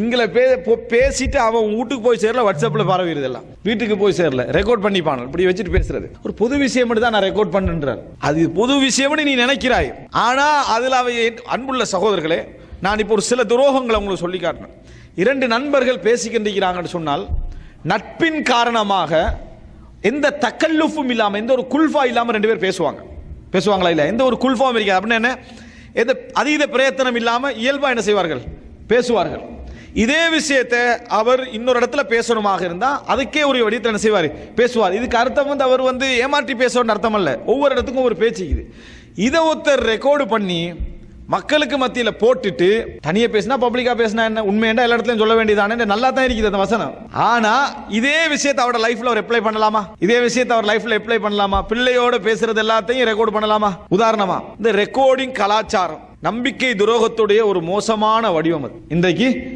இங்களை பே பேசிட்டு அவன் வீட்டுக்கு போய் சேரல வாட்ஸ்அப்பில் பரவிடுது எல்லாம் வீட்டுக்கு போய் சேரல. ரெக்கார்ட் பண்ணிப்பான இப்படி வச்சுட்டு பேசுறது. ஒரு பொது விஷயம் தான் நான் ரெக்கார்ட் பண்ணுன்றார் அது பொது விஷயம்னு நீ நினைக்கிறாய். ஆனால் அதில் அவை அன்புள்ள சகோதரர்களே நான் இப்போ ஒரு சில துரோகங்களை உங்களுக்கு சொல்லி காட்டினேன் இரண்டு நண்பர்கள் பேசிக்கின்றிருக்கிறாங்கன்னு சொன்னால் நட்பின் காரணமாக எந்த தக்கல்லுஃபும் இல்லாமல் எந்த ஒரு குல்ஃபா இல்லாமல் ரெண்டு பேர் பேசுவாங்க. பேசுவாங்களா இல்லை எந்த ஒரு குல்ஃபாவும் இருக்காது. அப்படின்னா என்ன? எந்த அதீத பிரயத்தனம் இல்லாமல் இயல்பாக என்ன செய்வார்கள்? பேசுவார்கள். இதே விஷயத்தை அவர் இன்னொரு இடத்துல பேசணுமாக இருந்தால் அதுக்கே ஒரு வடிவத்தில் என்ன செய்வார். பேசுவார். இதுக்கு அர்த்தம் வந்து அவர் வந்து ஏமாற்றி பேசணும்னு அர்த்தம் அல்ல. ஒவ்வொரு இடத்துக்கும் ஒரு பேச்சு இது இதை ஒருத்தர் ரெக்கார்டு பண்ணி மக்களுக்கு மத்தியில் போட்டுட்டு தனியாக பேசினா பப்ளிக்கா பேசினா என்ன? உண்மையா எல்லா இடத்துலையும் சொல்ல வேண்டியதானே? நல்லா தான் இருக்குது அந்த வசனம். ஆனால் இதே விஷயத்தை அவரோட லைஃப்பில் அவர் அப்ளை பண்ணலாமா? இதே விஷயத்தை அவர் லைஃப்பில் அப்ளை பண்ணலாமா? பிள்ளையோட பேசுறது எல்லாத்தையும் ரெக்கார்ட் பண்ணலாமா? உதாரணமா இந்த ரெக்கார்டிங் கலாச்சாரம் நம்பிக்கை துரோகத்துடைய ஒரு மோசமான வடிவம் அது. இன்றைக்கு